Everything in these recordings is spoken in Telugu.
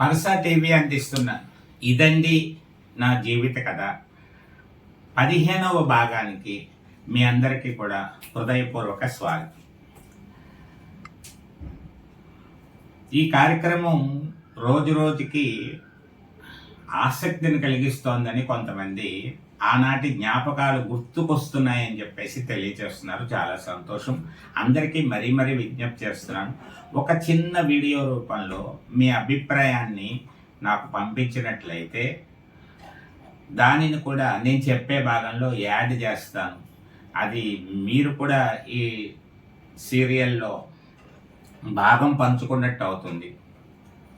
పరసా టీవీ అందిస్తున్న ఇదండి నా జీవిత కథ. పదిహేనవ భాగానికి మీ అందరికీ కూడా హృదయపూర్వక స్వాగతం. ఈ కార్యక్రమం రోజు రోజుకి ఆసక్తిని కలిగిస్తోందని కొంతమంది ఆనాటి జ్ఞాపకాలు గుర్తుకొస్తున్నాయని చెప్పేసి తెలియజేస్తున్నారు చాలా సంతోషం. అందరికీ మరీ మరీ విజ్ఞప్తి చేస్తున్నాను. ఒక చిన్న వీడియో రూపంలో మీ అభిప్రాయాన్ని నాకు పంపించినట్లయితే దానిని కూడా నేను చెప్పే భాగంలో యాడ్ చేస్తాను. అది మీరు కూడా ఈ సీరియల్లో భాగం పంచుకున్నట్టు అవుతుంది.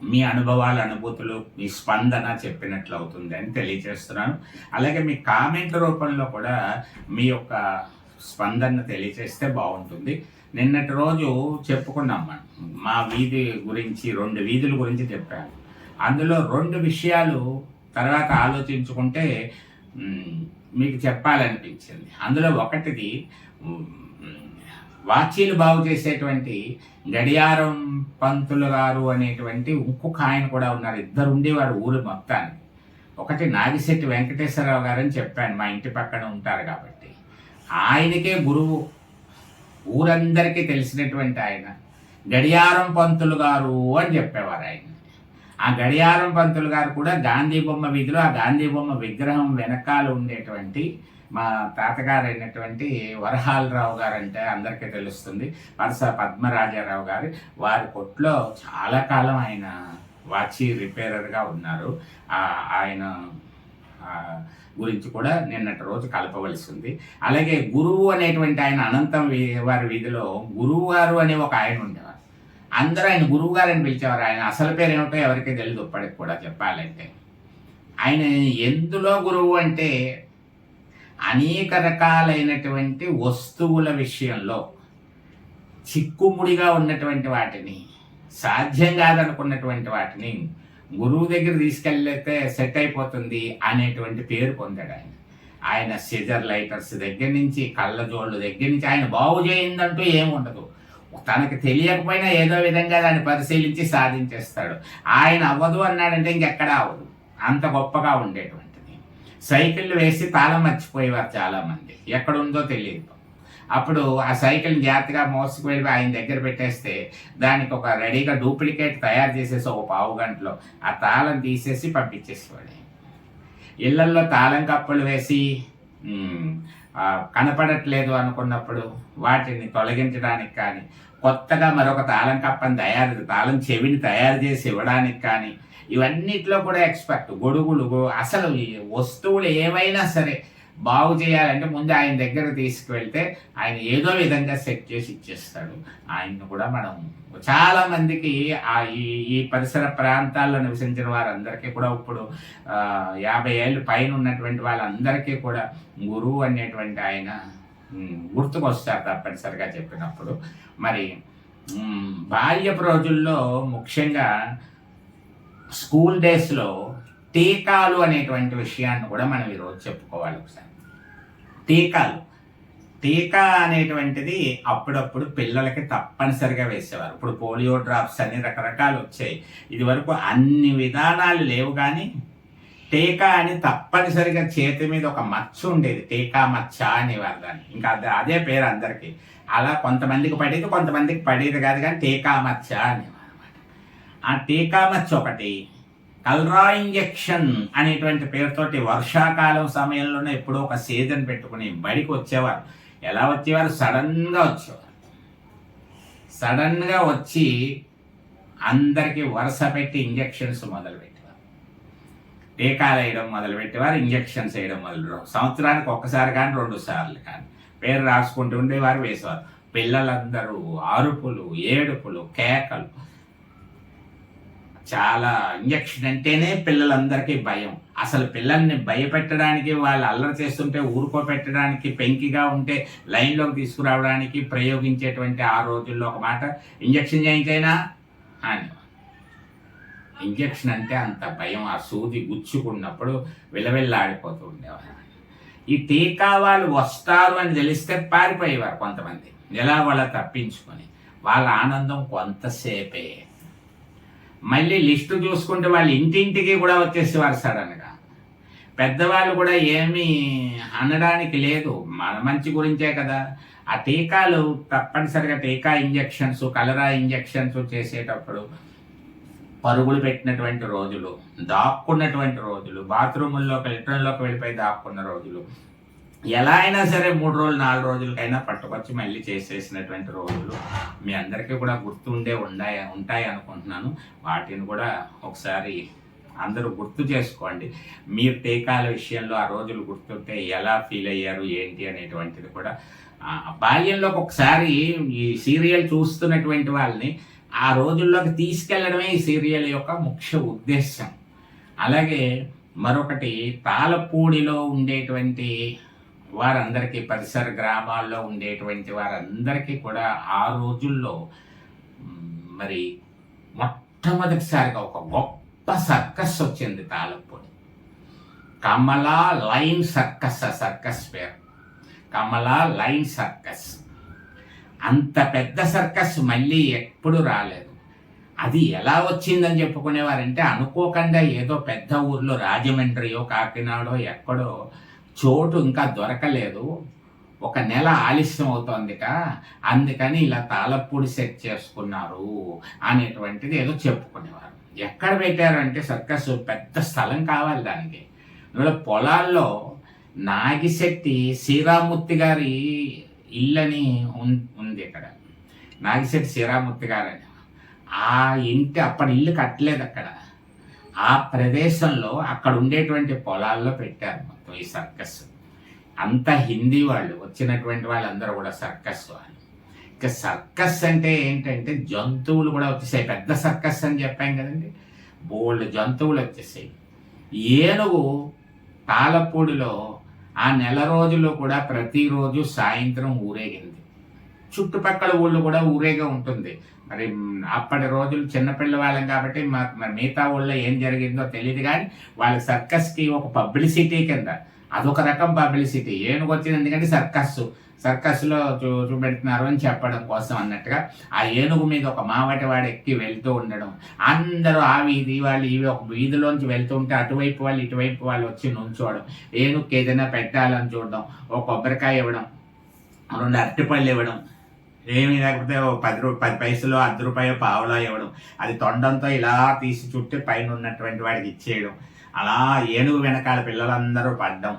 మీ అనుభవాలు అనుభూతులు మీ స్పందన చెప్పినట్లు అవుతుంది అని తెలియజేస్తున్నాను అలాగే మీ కామెంట్ రూపంలో కూడా మీ యొక్క స్పందన తెలియజేస్తే బాగుంటుంది. నిన్నటి రోజు చెప్పుకున్నాం మనం. మా వీధి గురించి రెండు వీధుల గురించి చెప్పాను. అందులో రెండు విషయాలు తర్వాత ఆలోచించుకుంటే మీకు చెప్పాలనిపించింది. అందులో ఒకటిది వాచీలు బాగు చేసేటువంటి గడియారం పంతులు గారు అనేటువంటి ఇంకొక ఆయన కూడా ఉన్నారు. ఇద్దరు ఉండేవారు ఊరు మొత్తానికి. ఒకటి నాగిశెట్టి వెంకటేశ్వరరావు గారు అని చెప్పాను మా ఇంటి పక్కన ఉంటారు కాబట్టి. ఆయనకే గురువు. ఊరందరికీ తెలిసినటువంటి ఆయన. గడియారం పంతులు గారు అని చెప్పేవారు ఆయన. ఆ గడియారం పంతులు గారు కూడా గాంధీ బొమ్మ వీధిలో ఆ గాంధీ బొమ్మ విగ్రహం వెనకాల ఉండేటువంటి మా తాతగారు అయినటువంటి వరహాలరావు గారు అంటే అందరికీ తెలుస్తుంది. వరస పద్మరాజారావు గారు. వారి కొట్లో చాలా కాలం ఆయన వాచి రిపేరర్గా ఉన్నారు. ఆయన గురించి కూడా నిన్నటి రోజు కలపవలసి ఉంది అలాగే గురువు అనేటువంటి ఆయన అనంతం వారి వీధిలో గురువు గారు అనే ఒక ఆయన ఉండేవారు. అందరూ ఆయన గురువు గారు అని పిలిచేవారు. ఆయన అసలు పేరు ఏమిటో ఎవరికీ తెలియదు ఇప్పటికి కూడా చెప్పాలంటే. ఆయన ఎందులో గురువు అంటే అనేక రకాలైనటువంటి వస్తువుల విషయంలో చిక్కుముడిగా ఉన్నటువంటి వాటిని సాధ్యం కాదనుకున్నటువంటి వాటిని గురువు దగ్గర తీసుకెళ్ళితే సెట్ అయిపోతుంది అనేటువంటి పేరు పొందాడు ఆయన. ఆయన సిజర్ లైటర్స్ దగ్గర నుంచి కళ్ళజోళ్ళు దగ్గర నుంచి ఆయన బాగు చేయిందంటూ ఏముండదు తనకు తెలియకపోయినా ఏదో విధంగా దాన్ని పరిశీలించి సాధించేస్తాడు. ఆయన అవ్వదు అన్నాడంటే ఇంకెక్కడా అవ్వదు. అంత గొప్పగా ఉండేటువంటి సైకిల్ వేసి తాళం మర్చిపోయేవారు చాలామంది. ఎక్కడుందో తెలియదు. అప్పుడు ఆ సైకిల్ని జాగ్రత్తగా మోసుకు వెళ్ళి ఆయన దగ్గర పెట్టేస్తే దానికి ఒక రెడీగా డూప్లికేట్ తయారు చేసేసి ఒక పావు గంటలో ఆ తాళం తీసేసి పంపించేసేవాడు. ఇళ్ళల్లో తాళం కప్పులు వేసి కనపడట్లేదు అనుకున్నప్పుడు వాటిని తొలగించడానికి కానీ కొత్తగా మరొక తాళం కప్పని తయారు తాళం చెవిని తయారు చేసి ఇవ్వడానికి కానీ ఇవన్నిట్లో కూడా ఎక్స్పర్ట్ గొడుగులు అసలు వస్తువులు ఏవైనా సరే బాగు చేయాలంటే ముందు ఆయన దగ్గర తీసుకువెళ్తే ఆయన ఏదో విధంగా సెట్ చేసి ఇచ్చేస్తాడు. ఆయన్ను కూడా మనం చాలా మందికి ఆ ఈ ఈ పరిసర ప్రాంతాల్లో నివసించిన వారందరికీ కూడా ఇప్పుడు యాభై ఏళ్ళు పైన ఉన్నటువంటి వాళ్ళందరికీ కూడా గురువు అనేటువంటి ఆయన గుర్తుకొస్తారు తప్పనిసరిగా చెప్పినప్పుడు. మరి బాల్యపు రోజుల్లో ముఖ్యంగా స్కూల్ డేస్లో టీకాలు అనేటువంటి విషయాన్ని కూడా మనం ఈరోజు చెప్పుకోవాలి ఒకసారి. టీకాలు. టీకా అనేటువంటిది అప్పుడప్పుడు పిల్లలకి తప్పనిసరిగా వేసేవారు. ఇప్పుడు పోలియో డ్రాప్స్ అన్ని రకరకాలు వచ్చాయి. ఇదివరకు అన్ని విధానాలు లేవు కానీ టీకా అని తప్పనిసరిగా చేతి మీద ఒక మచ్చ ఉండేది. టీకా మచ్చ అనేవారు దాన్ని. ఇంకా అదే అదే పేరు అందరికీ. అలా కొంతమందికి పడేది కొంతమందికి పడేది కాదు కానీ టీకా మచ్చ అనేవారు ఆ టీకా మచ్చ ఒకటి కల్రా ఇంజెక్షన్ అనేటువంటి పేరుతోటి వర్షాకాలం సమయంలోనే ఎప్పుడో ఒక సీజన్ పెట్టుకుని బడికి వచ్చేవారు. ఎలా వచ్చేవారు? సడన్గా వచ్చేవారు. సడన్గా వచ్చి అందరికీ వరుస పెట్టి ఇంజెక్షన్స్ మొదలుపెట్టేవారు. టీకాలు వేయడం మొదలుపెట్టేవారు ఇంజెక్షన్స్ వేయడం మొదలు సంవత్సరానికి ఒక్కసారి కానీ రెండు సార్లు కానీ పేరు రాసుకుంటూ ఉండేవారు వేసేవారు. పిల్లలందరూ అరుపులు ఏడుపులు కేకలు చాలా ఇంజక్షన్ అంటేనే పిల్లలందరికీ భయం. అసలు పిల్లల్ని భయపెట్టడానికి వాళ్ళు అల్లరి చేస్తుంటే ఊరుకోపెట్టడానికి పెంకిగా ఉంటే లైన్లోకి తీసుకురావడానికి ప్రయోగించేటువంటి ఆ రోజుల్లో ఒక మాట ఇంజక్షన్ చేయించైనా? అని. ఇంజెక్షన్ అంటే అంత భయం. ఆ సూది గుచ్చుకున్నప్పుడు విలవిల్లాడిపోతూ ఉండేవారు. ఈ టీకా వాళ్ళు వస్తారు అని తెలిస్తే పారిపోయేవారు కొంతమంది. ఎలా వాళ్ళ తప్పించుకొని. వాళ్ళ ఆనందం కొంతసేపే. మళ్ళీ లిస్టు చూసుకుంటే వాళ్ళు ఇంటింటికి కూడా వచ్చేసేవారు సడన్గా పెద్దవాళ్ళు కూడా ఏమీ అనడానికి లేదు. మన మంచి గురించే కదా. ఆ టీకాలు తప్పనిసరిగా టీకా ఇంజెక్షన్స్ కలరా ఇంజెక్షన్స్ చేసేటప్పుడు పరుగులు పెట్టినటువంటి రోజులు దాక్కున్నటువంటి రోజులు బాత్రూముల్లోకి లిటర్లోకి వెళ్ళిపోయి దాక్కున్న రోజులు ఎలా అయినా సరే మూడు రోజులు నాలుగు రోజులకైనా పట్టుకొచ్చి మళ్ళీ చేసేసినటువంటి రోజులు మీ అందరికీ కూడా గుర్తుండే ఉండాయి ఉంటాయి అనుకుంటున్నాను. వాటిని కూడా ఒకసారి అందరూ గుర్తు చేసుకోండి. మీరు టీకాల విషయంలో ఆ రోజులు గుర్తుంటే ఎలా ఫీల్ అయ్యారు ఏంటి అనేటువంటిది కూడా. బాల్యంలో బాల్యంలోకి ఒకసారి ఈ సీరియల్ చూస్తున్నటువంటి వాళ్ళని ఆ రోజుల్లోకి తీసుకెళ్ళడమే ఈ సీరియల్ యొక్క ముఖ్య ఉద్దేశం. అలాగే మరొకటి తాళపూడిలో ఉండేటువంటి వారందరికీ పరిసర గ్రామాల్లో ఉండేటువంటి వారందరికీ కూడా ఆ రోజుల్లో మరి మొట్టమొదటిసారిగా ఒక గొప్ప సర్కస్ వచ్చింది తాళపూడి. కమలా లైన్ సర్కస్ ఆ సర్కస్ పేరు. Kamala line circus. అంత పెద్ద సర్కస్ మళ్ళీ ఎప్పుడు రాలేదు. అది ఎలా వచ్చిందని చెప్పుకునేవారంటే అనుకోకుండా ఏదో పెద్ద ఊర్లో రాజమండ్రియో కాకినాడో ఎక్కడో చోటు ఇంకా దొరకలేదు. ఒక నెల ఆలస్యం అవుతోందిక. అందుకని ఇలా తాళపూడి సెట్ చేసుకున్నారు అనేటువంటిది ఏదో చెప్పుకునేవారు. ఎక్కడ పెట్టారు అంటే సర్కస్ పెద్ద స్థలం కావాలి దానికి. అందువల్ల పొలాల్లో నాగిశెట్టి శ్రీరామూర్తి గారి ఇల్లని ఉంది ఇక్కడ. నాగిశెట్టి శ్రీరామూర్తి గారని. ఆ ఇంటి అప్పటి ఇల్లు కట్టలేదు అక్కడ. ఆ ప్రదేశంలో అక్కడ ఉండేటువంటి పొలాల్లో పెట్టారు. ఈ సర్కస్. అంతా హిందీ వాళ్ళు వచ్చినటువంటి వాళ్ళందరూ కూడా సర్కస్ వాళ్ళు. ఇక సర్కస్ అంటే ఏంటంటే జంతువులు కూడా వచ్చేసాయి. పెద్ద సర్కస్ అని చెప్పాం కదండి. బోల్డ్ జంతువులు వచ్చేసాయి. ఏనుగు తాళపూడిలో ఆ నెల రోజులు కూడా ప్రతిరోజు సాయంత్రం ఊరేగింది. చుట్టుపక్కల ఊళ్ళు కూడా ఊరేగా ఉంటుంది. మరి అప్పటి రోజులు చిన్నపిల్లవాళ్ళం కాబట్టి మాకు మరి మిగతా ఊళ్ళో ఏం జరిగిందో తెలియదు కానీ వాళ్ళ సర్కస్కి ఒక పబ్లిసిటీ కింద అదొక రకం పబ్లిసిటీ. ఏనుగు వచ్చింది ఎందుకంటే సర్కస్ సర్కస్లో చూ చూపెడుతున్నారు అని చెప్పడం కోసం అన్నట్టుగా ఆ ఏనుగు మీద ఒక మావటి వాడు ఎక్కి వెళ్తూ ఉండడం. అందరూ ఆ వీధి వాళ్ళు ఇవి ఒక వీధిలోంచి వెళ్తూ ఉంటే అటువైపు వాళ్ళు ఇటువైపు వాళ్ళు వచ్చి నుంచోవడం. ఏనుగుకి ఏదైనా పెట్టాలని చూడడం. ఒక కొబ్బరికాయ ఇవ్వడం. రెండు అరటిపళ్ళు ఇవ్వడం. ఏమీ లేకపోతే పది రూ పది పైసలు అర్ధ రూపాయ పావులో ఇవ్వడం. అది తొండంతో ఇలా తీసి చుట్టి పైన ఉన్నటువంటి వాడికి ఇచ్చేయడం. అలా ఏనుగు వెనకాల పిల్లలందరూ పడ్డం.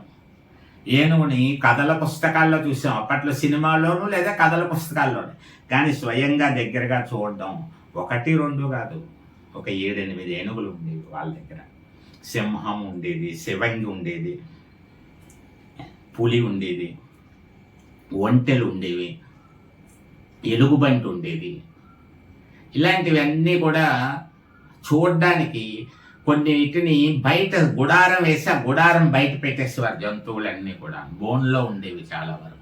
ఏనుగుని కథల పుస్తకాల్లో చూసాం. అప్పట్లో సినిమాల్లోనూ లేదా కథల పుస్తకాల్లోనూ. కానీ స్వయంగా దగ్గరగా చూడడం ఒకటి రెండు కాదు. ఒక ఏడెనిమిది ఏనుగులు ఉండేవి వాళ్ళ దగ్గర. సింహం ఉండేది శివంగి ఉండేది పులి ఉండేది ఒంటెలు ఉండేవి. ఎలుగుబంటి ఉండేది ఇలాంటివన్నీ కూడా చూడడానికి కొన్నిటిని బయట గుడారం వేసి ఆ గుడారం బయట పెట్టేసేవారు జంతువులన్నీ కూడా. బోన్లో ఉండేవి చాలా వరకు.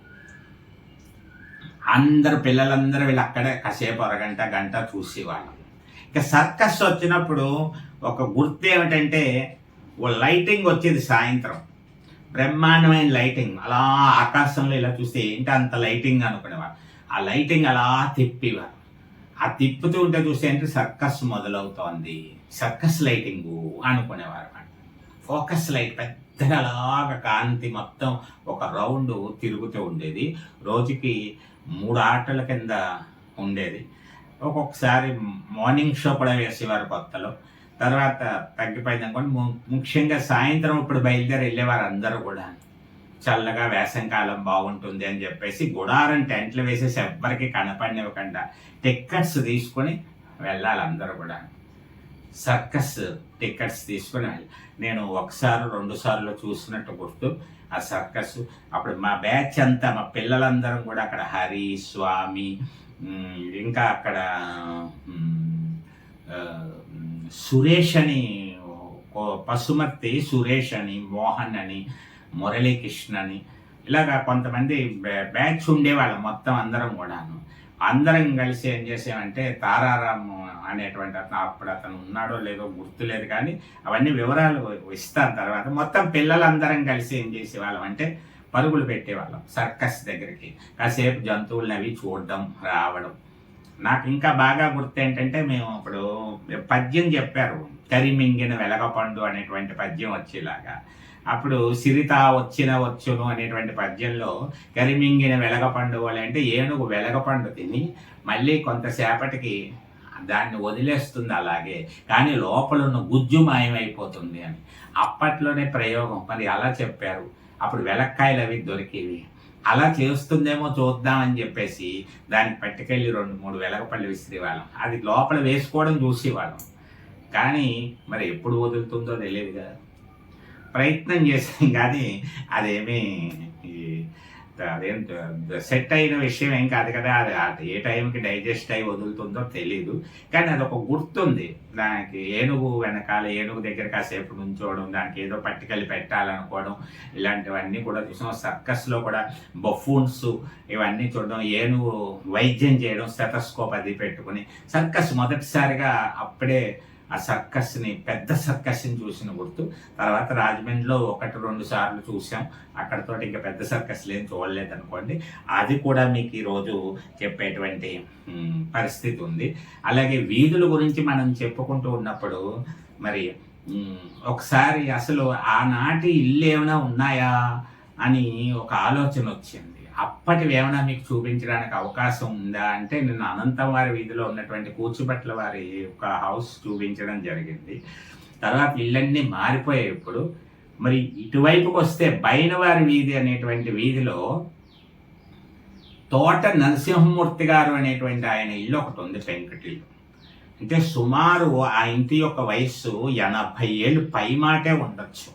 అందరు పిల్లలందరూ వీళ్ళు అక్కడే కాసేపు అరగంట గంట చూసేవాళ్ళం. ఇక సర్కస్ వచ్చినప్పుడు ఒక గుర్తు ఏమిటంటే ఓ లైటింగ్ వచ్చేది సాయంత్రం. బ్రహ్మాండమైన లైటింగ్. అలా ఆకాశంలో ఇలా చూస్తే ఏంటి అంత లైటింగ్ అనుకునేవాడు ఆ లైటింగ్ అలా తిప్పేవారు ఆ తిప్పుతూ ఉంటే చూస్తే అంటే సర్కస్ మొదలవుతోంది. సర్కస్ లైటింగ్ అనుకునేవారు ఫోకస్ లైట్ పెద్దగా అలాగా కాంతి మొత్తం ఒక రౌండ్ తిరుగుతూ ఉండేది. రోజుకి మూడు ఆటల కింద ఉండేది. ఒక్కొక్కసారి మార్నింగ్ షో కూడా వేసేవారు కొత్తలో. తర్వాత తగ్గిపోయింది అనుకోండి ము- ముఖ్యంగా సాయంత్రం ఇప్పుడు బయలుదేరి వెళ్ళేవారు అందరూ కూడా. చల్లగా వేసంకాలం బాగుంటుంది అని చెప్పేసి గుడారం టెంట్లు వేసేసి ఎవ్వరికి కనపడినివ్వకుండా టిక్కెట్స్ తీసుకొని వెళ్ళాలి అందరూ కూడా. సర్కస్ టికెట్స్ తీసుకొని నేను ఒకసారి రెండు సార్లు చూసినట్టు గుర్తు ఆ సర్కస్. అప్పుడు మా బ్యాచ్ అంతా మా పిల్లలందరం కూడా అక్కడ హరి స్వామి ఇంకా అక్కడ సురేష్ అని పశుమర్తి సురేష్ అని మోహన్ అని మురళీకృష్ణ అని. ఇలాగా కొంతమంది బ్యా- బ్యాచ్ ఉండేవాళ్ళం మొత్తం అందరం కూడాను. అందరం కలిసి ఏం చేసామంటే తారారాం అనేటువంటి అతను అప్పుడు అతను ఉన్నాడో లేదో గుర్తులేదు కానీ అవన్నీ వివరాలు ఇస్తాను తర్వాత. మొత్తం పిల్లలందరం కలిసి ఏం చేసేవాళ్ళం అంటే పరుగులు పెట్టేవాళ్ళం సర్కస్ దగ్గరికి. కాసేపు జంతువులను అవి చూడడం రావడం. నాకు ఇంకా బాగా గుర్తు ఏంటంటే మేము ఇప్పుడు పద్యం చెప్పారు. కరిమింగిన వెలగపండు అనేటువంటి పద్యం వచ్చేలాగా. అప్పుడు సిరిత వచ్చిన వచ్చును అనేటువంటి పద్యంలో కరిమింగిన వెలగపండు వలె అంటే ఏనుగు వెలగపండు తిని మళ్ళీ కొంతసేపటికి దాన్ని వదిలేస్తుంది అలాగే. కానీ లోపల ఉన్న గుజ్జు మాయమైపోతుంది అని. అప్పట్లోనే ప్రయోగం. మరి అలా చెప్పారు. అప్పుడు వెలక్కాయలు అవి దొరికేవి. అలా చేస్తుందేమో చూద్దామని చెప్పేసి దానికి పట్టుకెళ్ళి రెండు మూడు వెలగపళ్ళు విసిరేవాళ్ళం. అది లోపల వేసుకోవడం చూసేవాళ్ళం. కానీ మరి ఎప్పుడు వదులుతుందో తెలియదు కదా. ప్రయత్నం చేసాం కానీ అదేమీ ఈ అదేం సెట్ అయిన విషయం ఏం కాదు కదా. అది అది ఏ టైంకి డైజెస్ట్ అయి వదులుతుందో తెలియదు కానీ అది ఒక గుర్తుంది. దానికి ఏనుగు వెనకాల ఏనుగు దగ్గర కాసేపు నుంచోవడం దానికి ఏదో పట్టికలు పెట్టాలనుకోవడం ఇలాంటివన్నీ కూడా చూసాం. సర్కస్లో కూడా బఫూన్స్ ఇవన్నీ చూడడం ఏనుగు వైద్యం చేయడం స్టెటస్కోప్ అది పెట్టుకుని సర్కస్ మొదటిసారిగా అప్పుడే ఆ సర్కస్ని పెద్ద సర్కస్ని చూసిన గుర్తు. తర్వాత రాజమండ్రిలో ఒకటి రెండు సార్లు చూసాం అక్కడతో ఇంకా పెద్ద సర్కస్లు ఏం చూడలేదు అనుకోండి అది కూడా మీకు ఈరోజు చెప్పేటువంటి పరిస్థితి ఉంది. అలాగే వీధుల గురించి మనం చెప్పుకుంటూ ఉన్నప్పుడు మరి ఒకసారి అసలు ఆనాటి ఇల్లు ఏమైనా ఉన్నాయా అని ఒక ఆలోచన వచ్చింది. అప్పటివి ఏమైనా మీకు చూపించడానికి అవకాశం ఉందా? అంటే నిన్న అనంతం వారి వీధిలో ఉన్నటువంటి కూచిపట్ల వారి ఒక హౌస్ చూపించడం జరిగింది. తర్వాత ఇళ్ళన్నీ మారిపోయాయి ఇప్పుడు. మరి ఇటువైపుకి వస్తే బైనవారి వీధి అనేటువంటి వీధిలో తోట నరసింహమూర్తి గారు అనేటువంటి ఆయన ఇల్లు ఒకటి ఉంది పెంకటిల్లు. అంటే సుమారు ఆ ఇంటి యొక్క వయస్సు ఎనభై ఏళ్ళు పై మాటే ఉండొచ్చు.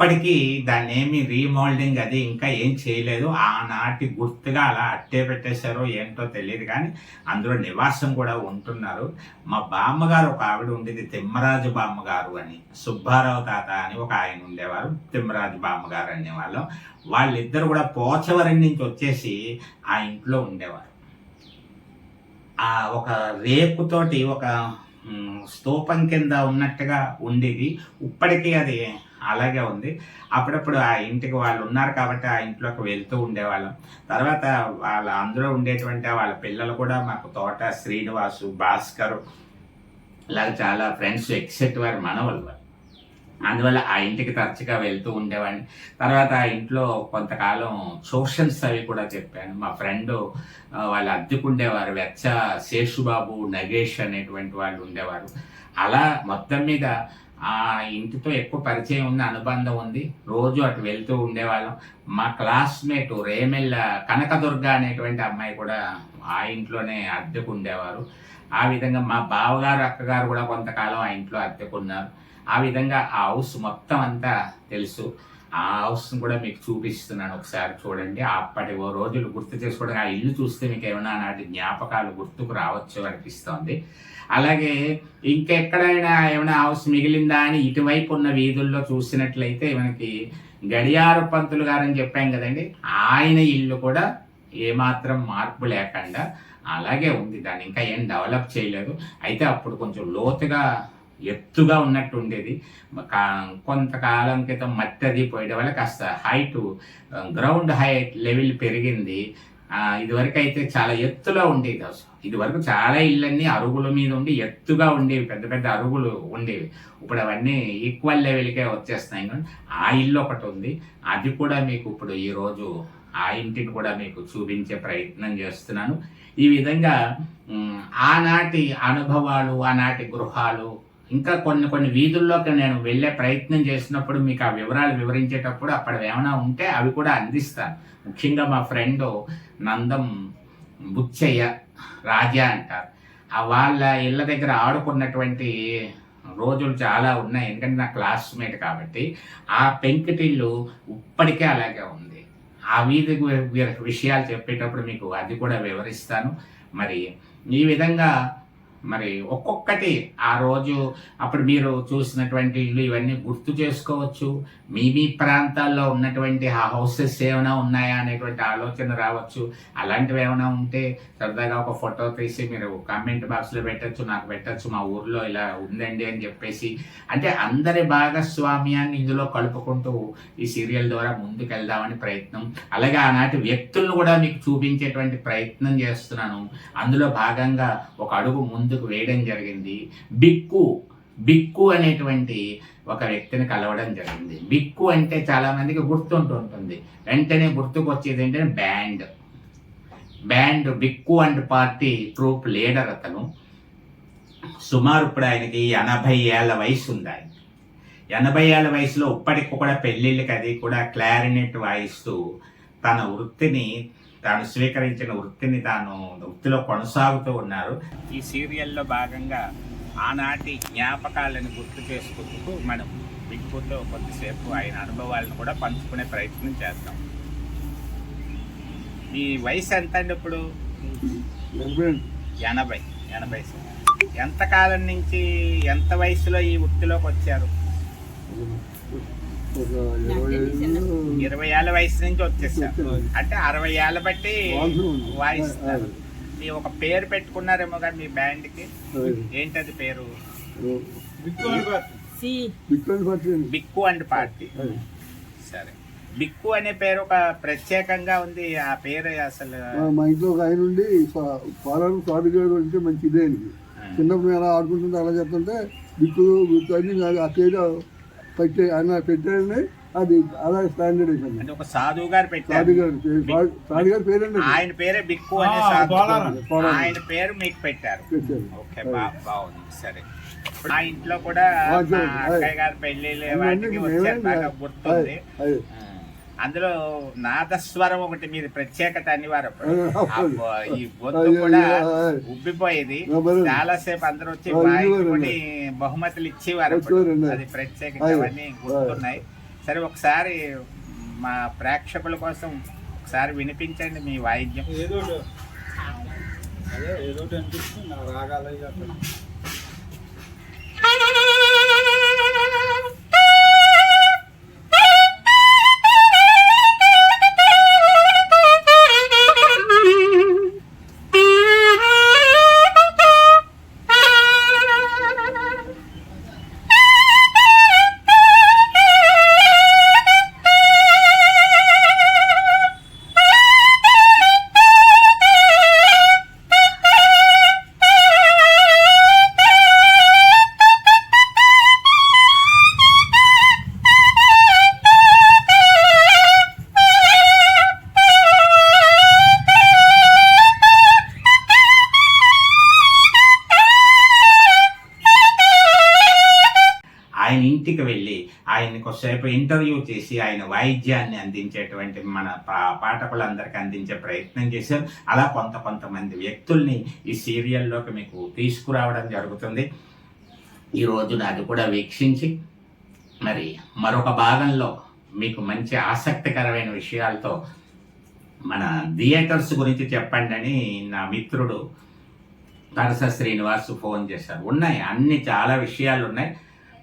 ఇప్పటికీ దాన్ని ఏమి రీమోల్డింగ్ అది ఇంకా ఏం చేయలేదు. ఆనాటి గుర్తుగా అలా అట్టే పెట్టేశారో ఏంటో తెలియదు కానీ అందులో నివాసం కూడా ఉంటున్నారు. మా బామ్మగారు ఒక ఆవిడ ఉండేది తిమ్మరాజు బామ్మగారు అని. సుబ్బారావు తాత అని ఒక ఆయన ఉండేవారు తిమ్మరాజు బామ్మగారు అనేవాళ్ళం. వాళ్ళిద్దరు కూడా పోచవరం నుంచి వచ్చేసి ఆ ఇంట్లో ఉండేవారు. ఆ ఒక రేకుతోటి ఒక స్తూపం కింద ఉన్నట్టుగా ఉండేది. ఇప్పటికీ అది అలాగే ఉంది. అప్పుడప్పుడు ఆ ఇంటికి వాళ్ళు ఉన్నారు కాబట్టి ఆ ఇంట్లోకి వెళ్తూ ఉండేవాళ్ళం. తర్వాత వాళ్ళ అందులో ఉండేటువంటి వాళ్ళ పిల్లలు కూడా మాకు తోట శ్రీనివాసు భాస్కర్ ఇలాగ చాలా ఫ్రెండ్స్ ఎక్సెట్ వారి మనవలు అందువల్ల ఆ ఇంటికి తరచుగా వెళ్తూ ఉండేవాడిని. తర్వాత ఆ ఇంట్లో కొంతకాలం ట్యూషన్స్ అవి కూడా చెప్పాను. మా ఫ్రెండ్ వాళ్ళు అద్దెకుండేవారు. వెచ్చ శేషుబాబు నగేష్ అనేటువంటి వాళ్ళు ఉండేవారు. అలా మొత్తం మీద ఆ ఇంటితో ఎక్కువ పరిచయం ఉంది అనుబంధం ఉంది. రోజు అటు వెళ్తూ ఉండేవాళ్ళం. మా క్లాస్మేట్ రేమెల్ల కనకదుర్గ అనేటువంటి అమ్మాయి కూడా ఆ ఇంట్లోనే అద్దెకు ఉండేవారు ఆ విధంగా మా బావగారు అక్కగారు కూడా కొంతకాలం ఆ ఇంట్లో అద్దెకున్నారు. ఆ విధంగా ఆ హౌస్ మొత్తం అంతా తెలుసు. ఆ హౌస్ని కూడా మీకు చూపిస్తున్నాను ఒకసారి చూడండి. అప్పటి ఓ రోజులు గుర్తు చేసుకోవడం ఆ ఇల్లు చూస్తే మీకు ఏమైనా నాటి జ్ఞాపకాలు గుర్తుకు రావచ్చు అనిపిస్తోంది. అలాగే ఇంకెక్కడైనా ఏమైనా హౌస్ మిగిలిందా అని ఇటువైపు ఉన్న వీధుల్లో చూసినట్లయితే మనకి గడియార పంతులు గారని చెప్పాం కదండి. ఆయన ఇల్లు కూడా ఏమాత్రం మార్పు లేకుండా అలాగే ఉంది. దాన్ని ఇంకా ఏం డెవలప్ చేయలేదు. అయితే అప్పుడు కొంచెం లోతుగా ఎత్తుగా ఉన్నట్టు ఉండేది. కా- కొంతకాలం క్రితం మట్టి అది పోయడం వల్ల కాస్త హైట్ గ్రౌండ్ హైట్ లెవెల్ పెరిగింది. ఇదివరకు అయితే చాలా ఎత్తులో ఉండేది అసలు ఇదివరకు చాలా ఇళ్ళన్నీ అరుగుల మీద ఉండి ఎత్తుగా ఉండేవి పెద్ద పెద్ద అరుగులు ఉండేవి. ఇప్పుడు అవన్నీ ఈక్వల్ లెవెల్కే వచ్చేస్తున్నాయి ఆ ఇల్లు ఒకటి ఉంది. అది కూడా మీకు ఇప్పుడు ఈరోజు ఆ ఇంటిని కూడా మీకు చూపించే ప్రయత్నం చేస్తున్నాను. ఈ విధంగా ఆనాటి అనుభవాలు ఆనాటి గృహాలు ఇంకా కొన్ని కొన్ని వీధుల్లోకి నేను వెళ్ళే ప్రయత్నం చేసినప్పుడు మీకు ఆ వివరాలు వివరించేటప్పుడు అక్కడ ఏమైనా ఉంటే అవి కూడా అందిస్తాను. ముఖ్యంగా మా ఫ్రెండ్ నందం బుచ్చయ్య రాజా అంటారు. ఆ వాళ్ళ ఇళ్ళ దగ్గర ఆడుకున్నటువంటి రోజులు చాలా ఉన్నాయి. ఎందుకంటే నా క్లాస్మేట్ కాబట్టి ఆ పెంకుటిల్లు ఇప్పటికే అలాగే ఉంది. ఆ వీధి విషయాలు చెప్పేటప్పుడు మీకు అది కూడా వివరిస్తాను. మరి ఈ విధంగా మరి ఒక్కొక్కటి ఆ రోజు అప్పుడు మీరు చూసినటువంటి ఇల్లు ఇవన్నీ గుర్తు చేసుకోవచ్చు. మీ మీ ప్రాంతాల్లో ఉన్నటువంటి ఆ హౌసెస్ ఏమైనా ఉన్నాయా అనేటువంటి ఆలోచన రావచ్చు. అలాంటివి ఏమైనా ఉంటే సరదాగా ఒక ఫోటో తీసి మీరు కామెంట్ బాక్స్లో పెట్టచ్చు నాకు పెట్టచ్చు మా ఊర్లో ఇలా ఉందండి అని చెప్పేసి. అంటే అందరి భాగస్వామ్యాన్ని ఇందులో కలుపుకుంటూ ఈ సీరియల్ ద్వారా ముందుకు వెళ్దామని ప్రయత్నం. అలాగే ఆనాటి వ్యక్తులను కూడా మీకు చూపించేటువంటి ప్రయత్నం చేస్తున్నాను. అందులో భాగంగా ఒక అడుగు ముందు ముందుకు వేయడం జరిగింది. బిక్కు బిక్కు అనేటువంటి ఒక వ్యక్తిని కలవడం జరిగింది. బిక్కు అంటే చాలామందికి గుర్తుంటుంటుంది గుర్తుంటూ ఉంటుంది. వెంటనే గుర్తుకు వచ్చేది ఏంటంటే band. Band Bikku and party troupe leader అతను. సుమారు ఇప్పుడు ఆయనకి ఎనభై ఏళ్ళ వయసు ఉంది ఆయన. ఎనభై ఏళ్ళ వయసులో ఇప్పటికి కూడా పెళ్ళిళ్ళకి అది కూడా క్లారినెట్ వాయిస్తూ తన వృత్తిని తాను స్వీకరించిన వృత్తిని తాను వృత్తిలో కొనసాగుతూ ఉన్నారు. ఈ సీరియల్లో భాగంగా ఆనాటి జ్ఞాపకాలను గుర్తు చేసుకుంటూ మనం బిగ్గుతో కొద్దిసేపు ఆయన అనుభవాలను కూడా పంచుకునే ప్రయత్నం చేద్దాం. మీ వయసు ఎంత అండి ఇప్పుడు? ఎనభై. ఎనభై. ఎంతకాలం నుంచి ఎంత వయసులో ఈ వృత్తిలోకి వచ్చారు? ఇరవై ఏళ్ళ వయసు నుంచి వచ్చేసారు అంటే అరవై ఏళ్ళ బట్టి వాయిస్తారు. మీ ఒక పేరు పెట్టుకున్నారేమో కదా మీ బ్యాండ్కి ఏంటది పేరు? C. Bitcoin party Bikku and party. సరే. బిక్కు అనే పేరు ఒక ప్రత్యేకంగా ఉంది. ఆ పేరు అసలు మా ఇంట్లో ఒక ఆయన ఉండి పాలను సాడుగాడు అంటే మంచి ఇదే ఆయనకి. చిన్నప్పుడు ఎలా ఆడుకుంటుంటే అలా చెప్తుంటే బిక్కు బిక్కు అని ఆ పేరు పెట్టే ఆయన పెట్టాడని అది అలా స్టాండర్డ్ అంటే ఒక సాధువు గారు పెట్టారు. సాడు గారి పేరండి. ఆయన పేరే బిక్కు అనే సాధువు. ఆయన పేరు మీకు పెట్టారు. ఓకే బాగుంది సరే. ఇప్పుడు మా ఇంట్లో కూడా. అక్కయ్య గారి గుర్తుంది. అందులో నాదస్వరం ఒకటి మీరు ప్రత్యేకత అనేవారు ఈ గొంతు కూడా ఉబ్బిపోయేది. ఆ, బరువు. చాలా సేపు అందరూ వచ్చి వాయించుకొని బహుమతులు ఇచ్చేవారు. అది ప్రత్యేకత. అవన్నీ గుర్తున్నాయి. సరే ఒకసారి మా ప్రేక్షకుల కోసం ఒకసారి వినిపించండి మీ వాయిద్యం. ఏదో ఏదో అనిపిస్తుంది. నా రాగాలు కొద్దిసేపు ఇంటర్వ్యూ చేసి ఆయన వాయిద్యాన్ని అందించేటువంటి మన పా- పాఠకులందరికీ అందించే ప్రయత్నం చేశారు. అలా కొంత కొంతమంది వ్యక్తుల్ని ఈ సీరియల్లోకి మీకు తీసుకురావడం జరుగుతుంది. ఈ రోజున అది కూడా వీక్షించి మరి మరొక భాగంలో మీకు మంచి ఆసక్తికరమైన విషయాలతో మన థియేటర్స్ గురించి చెప్పండి అని నా మిత్రుడు తరస శ్రీనివాస్ ఫోన్ చేశారు. ఉన్నాయి అన్ని చాలా విషయాలు ఉన్నాయి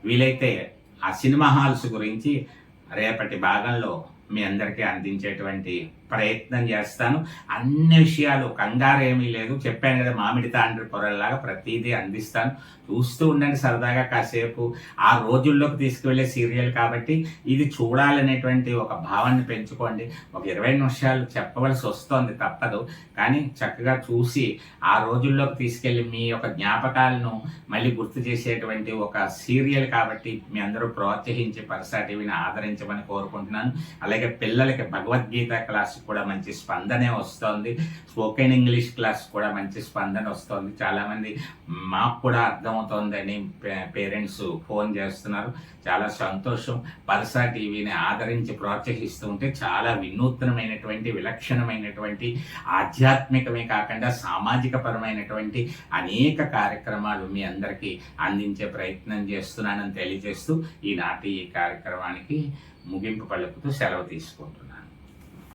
వీలైతే ఆ సినిమా హాల్స్ గురించి రేపటి భాగంలో మీ అందరికీ అందించేటువంటి ప్రయత్నం చేస్తాను. అన్ని విషయాలు కంగారు ఏమీ లేదు. చెప్పాను కదా మామిడి తాండ్రి పొరల్లాగా ప్రతిదీ అందిస్తాను. చూస్తూ ఉండండి సరదాగా కాసేపు. ఆ రోజుల్లోకి తీసుకువెళ్ళే సీరియల్ కాబట్టి ఇది చూడాలనేటువంటి ఒక భావాన్ని పెంచుకోండి. ఒక ఇరవై నిమిషాలు చెప్పవలసి వస్తోంది తప్పదు. కానీ చక్కగా చూసి ఆ రోజుల్లోకి తీసుకెళ్ళి మీ యొక్క జ్ఞాపకాలను మళ్ళీ గుర్తు చేసేటువంటి ఒక సీరియల్ కాబట్టి మీ అందరూ ప్రోత్సహించి పరసా టీవీని ఆదరించమని కోరుకుంటున్నాను. అలాగే పిల్లలకి భగవద్గీత క్లాస్ కూడా మంచి స్పందనే వస్తోంది. స్పోకెన్ ఇంగ్లీష్ క్లాస్ కూడా మంచి స్పందన వస్తోంది. చాలామంది మాకు కూడా అర్థమవుతోందని పేరెంట్స్ ఫోన్ చేస్తున్నారు. చాలా సంతోషం. పరసా టీవీని ఆదరించి ప్రోత్సహిస్తూ ఉంటే చాలా వినూత్నమైనటువంటి విలక్షణమైనటువంటి ఆధ్యాత్మికమే కాకుండా సామాజిక పరమైనటువంటి అనేక కార్యక్రమాలు మీ అందరికీ అందించే ప్రయత్నం చేస్తున్నానని తెలియజేస్తూ ఈనాటి ఈ కార్యక్రమానికి ముగింపు పలుకుతూ సెలవు తీసుకుంటున్నాను.